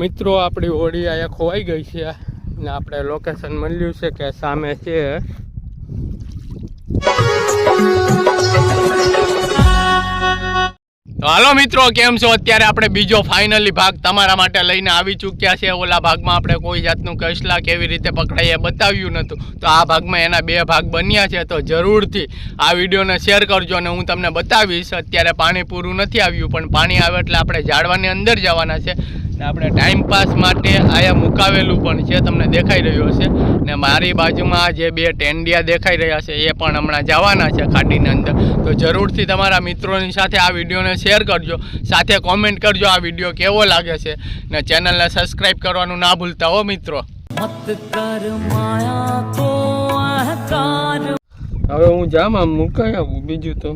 મિત્રો, આપણી હોળી અહીંયા ખોવાઈ ગઈ છે ને આપણે લોકેશન મળ્યું છે કે સામે છે. હાલો મિત્રો, કેમ છો? અત્યારે આપણે બીજો ફાઇનલી ભાગ તમારા માટે લઈને આવી ચૂક્યા છે. ઓલા ભાગમાં આપણે કોઈ જાતનું કસલા કેવી રીતે પકડાય એ બતાવ્યું નહોતું. તો આ ભાગમાં એના બે ભાગ બન્યા છે, તો જરૂરથી આ વિડીયોને શેર કરજો અને હું તમને બતાવીશ. અત્યારે પાણી પૂરું નથી આવ્યું, પણ પાણી આવે એટલે આપણે ઝાડવાની અંદર જવાના છે. આપણે ટાઈમ પાસ માટે આયા મુકાવેલું પણ છે તમને દેખાઈ રહ્યું હશે. ને મારી બાજુમાં જે બે ટેન્ડિયા દેખાઈ રહ્યા છે એ પણ હમણાં જવાના છે ખાડીની અંદર. તો જરૂરથી તમારા મિત્રોની સાથે આ વિડીયોને શેર કરજો સાથે કોમેન્ટ કરજો આ વીડિયો કેવો લાગે છે. ને ચેનલને સબસ્ક્રાઈબ કરવાનું ના ભૂલતા હો મિત્રો. હવે હું જામ આમ મુકાઈ બીજું તો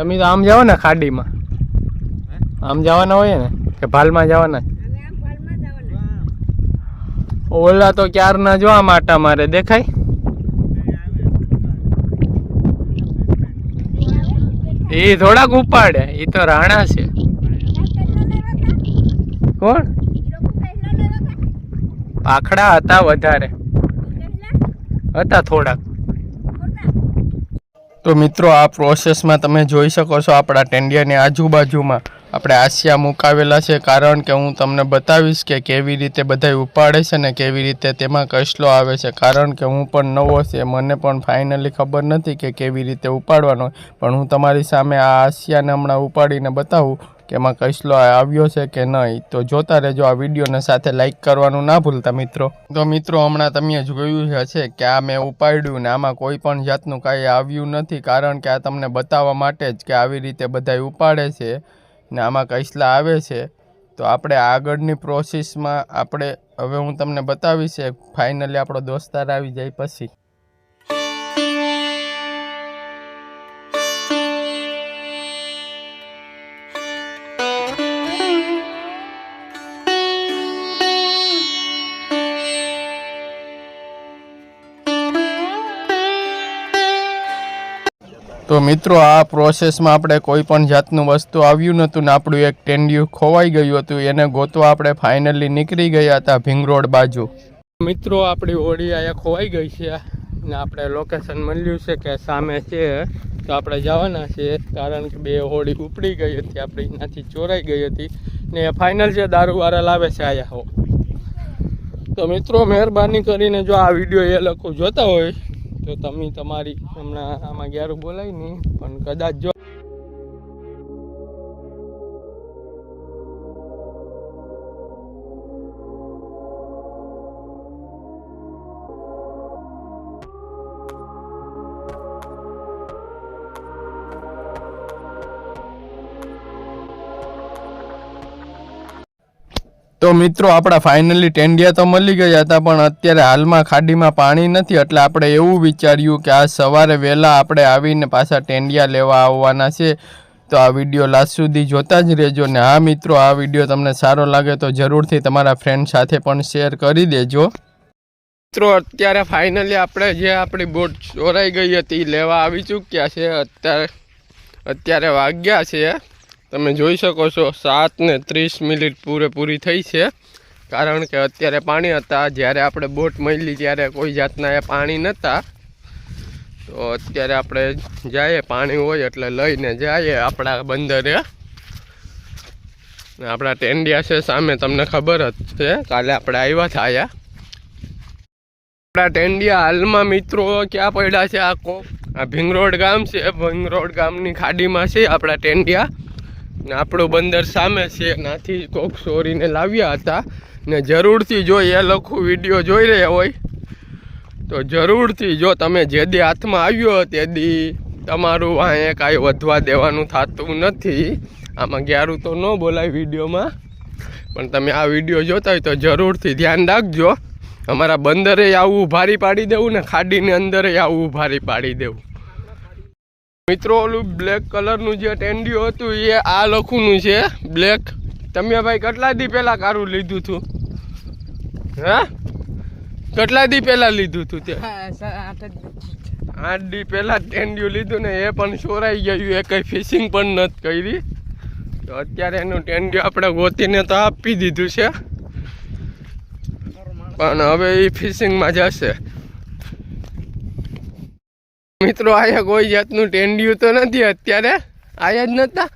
તમે તો આમ જાઓ ને ખાડીમાં. આમ જવાના હોય ને કે ભાલમાં જવાના? ઓલા તો ક્યાર ના જો આમ આટા મારે દેખાય? એ થોડાક ઉપાડે એ તો રાણા છે. કોણ? પાખડા હતા વધારે. હતા થોડાક. તો મિત્રો, આ પ્રોસેસમાં તમે જોઈ શકો છો આપણા ટેન્ડિયાની આજુબાજુમાં આપણે આસિયા મુકાવેલા છે. કારણ કે હું તમને બતાવીશ કે કેવી રીતે બધા ઉપાડે છે ને કેવી રીતે તેમાં કસલો આવે છે. કારણ કે હું પણ નવો છે, મને પણ ફાઇનલી ખબર નથી કે કેવી રીતે ઉપાડવાનો પણ હું તમારી સામે આ આસિયાને હમણાં ઉપાડીને બતાવું. કે એમાં કૈસલો આવ્યો છે કે નહીં, તો જોતા રહેજો આ વિડીયોને સાથે લાઇક કરવાનું ના ભૂલતા મિત્રો. તો મિત્રો, હમણાં તમે જોયું હશે કે આ મેં ઉપાડ્યું ને આમાં કોઈ પણ જાતનું કાંઈ આવ્યું નથી, કારણ કે આ તમને બતાવવા માટે જ કે આવી રીતે બધાય ઉપાડે છે ને આમાં કૈસલા આવે છે. તો આપણે આગળની પ્રોસેસમાં આપણે, હવે હું તમને બતાવીશ ફાઇનલી આપણો દોસ્તાર આવી જાય પછી. તો મિત્રો, આ પ્રોસેસમાં આપણે કોઈ પણ જાતનું વસ્તુ આવ્યું નહોતું ને આપણું એક ટેન્ડિયું ખોવાઈ ગયું હતું. એને ગોતવા આપણે ફાઇનલી નીકળી ગયા હતા ભીંગ રોડ બાજુ. મિત્રો, આપણી હોડી અહીંયા ખોવાઈ ગઈ છે ને આપણે લોકેશન મળ્યું છે કે સામે છે. તો આપણે જવાના છીએ કારણ કે બે હોડી ઉપડી ગઈ હતી. આપણી ત્યાંથી ચોરાઈ ગઈ હતી ને ફાઇનલ છે દારૂવાળા લાવે છે આયા હો. તો મિત્રો, મહેરબાની કરીને જો આ વીડિયો એ લોકો જોતા હોય તો તમે તમારી હમણાં આમાં ગ્યારું બોલાય નહીં પણ કદાચ જો તો મિત્રો, આપણા ફાઇનલી ટેન્ડિયા તો મળી ગયા હતા, પણ અત્યારે હાલમાં ખાડીમાં પાણી નથી, એટલે આપણે એવું વિચાર્યું કે આ સવારે વહેલા આપણે આવીને પાછા ટેન્ડિયા લેવા આવવાના છે. તો આ વીડિયો લાસ્ટ સુધી જોતા જ રહેજો, ને આ મિત્રો, આ વીડિયો તમને સારો લાગે તો જરૂરથી તમારા ફ્રેન્ડ સાથે પણ શેર કરી દેજો. મિત્રો, અત્યારે ફાઇનલી આપણે જે આપણી બોટ ચોરાઈ ગઈ હતી લેવા આવી ચૂક્યા છે. અત્યારે અત્યારે વાગ્યા છે. તમે જોઈ શકો છો, સાત ને ત્રીસ મિનિટ પૂરેપૂરી થઈ છે. કારણ કે અત્યારે પાણી હતા, જ્યારે આપણે બોટ મળી ત્યારે કોઈ જાતના એ પાણી નહોતા તો અત્યારે આપણે જઈએ, પાણી હોય એટલે લઈને જઈએ આપણા બંદરે. આપણા ટેન્ડિયા છે, સામે તમને ખબર જ છે, કાલે આપણે આવ્યા હતા આયા આપણા ટેન્ડિયા હાલમાં મિત્રો ક્યાં પડ્યા છે, આ કો આ ભીંગરોડ ગામ છે, ભીંગરોડ ગામની ખાડીમાં છે આપણા ટેન્ડિયા ને આપણું બંદર સામે છે. નાથી કોક સોરીને લાવ્યા હતા. ને જરૂરથી જો એ લખું, વીડિયો જોઈ રહ્યા હોય, તો જરૂરથી જો તમે જે દી હાથમાં આવ્યો તે દી તમારું અહીંયા કાંઈ વધવા દેવાનું થતું નથી. આમાં ગ્યારું તો ન બોલાય વિડીયોમાં. પણ તમે આ વીડિયો જોતા હોય તો જરૂરથી ધ્યાન રાખજો. અમારા બંદરે આવું ભારી પાડી દેવું ને ખાડીની અંદરે આવું ભારી પાડી દેવું. મિત્રો ઓલું બ્લેક કલરનું જે ટેન્ડિયું હતું એ આ લખુંનું છે બ્લેક તમે ભાઈ કેટલા દી પહેલાં કારું લીધું હતું હા? કેટલા દી પહેલાં લીધું હતું તે? આઠ દી પહેલાં ટેન્ડિયું લીધું ને એ પણ ચોરાઈ ગયું. એ કંઈ ફિશિંગ પણ નથી કરી. તો અત્યારે એનું ટેન્ડ્યું આપણે ગોતીને તો આપી દીધું છે. પણ હવે એ ફિશિંગમાં જશે. મિત્રો આયા કોઈ જાતનું ટેન્ડ્યું તો નથી અત્યારે. આયા જ નતા?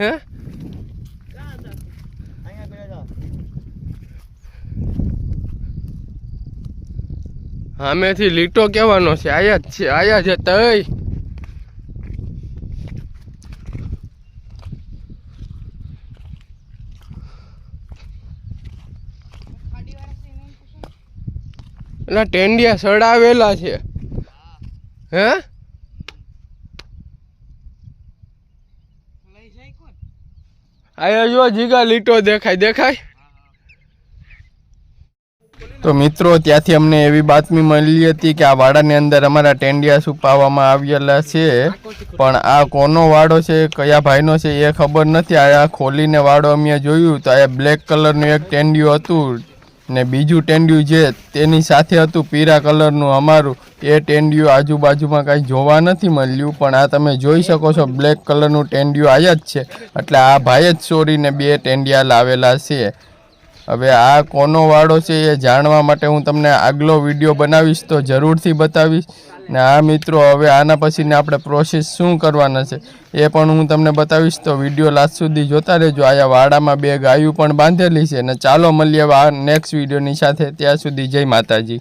હે? સામેથી લીટો કહેવાનો છે. આયા જ છે, આયા છે તઈ એટલે ટેન્ડિયા સડાવેલા છે. હે? આયા જો જીગા લીટો દેખાય દેખાય? તો મિત્રો, ત્યાંથી અમને એવી બાતમી મળી હતી કે આ વાડાની અંદર અમારા ટેન્ડિયા છુપાવવામાં આવેલા છે. પણ આ કોનો વાડો છે, કયા ભાઈનો છે, એ ખબર નથી. આ ખોલીને વાડો અમે જોયું તો આ બ્લેક કલરનું એક ટેન્ડિયું હતું. ને બીજું ટેન્ડ્યું જે તેની સાથે હતું, પીળા કલરનું અમારું, એ ટેન્ડિયું આજુબાજુમાં કાંઈ જોવા નથી મળ્યું, પણ આ તમે જોઈ શકો છો, બ્લેક કલરનું ટેન્ડિયું આયા જ છે. એટલે આ ભાઈ જ ચોરીને બે ટેન્ડિયા લાવેલા છે. હવે આ કોનો વાડો છે એ જાણવા માટે હું તમને આગલો વીડિયો બનાવીશ તો જરૂરથી બતાવીશ. ને આ મિત્રો હવે આના પછીને આપણે પ્રોસેસ શું કરવાના છે એ પણ હું તમને બતાવીશ. તો વીડિયો લાસ્ટ સુધી જોતા રહેજો. આયા વાડામાં બે ગાયું પણ બાંધેલી છે. ને ચાલો મળીએ નેક્સ્ટ વિડીયોની સાથે. ત્યાં સુધી જય માતાજી.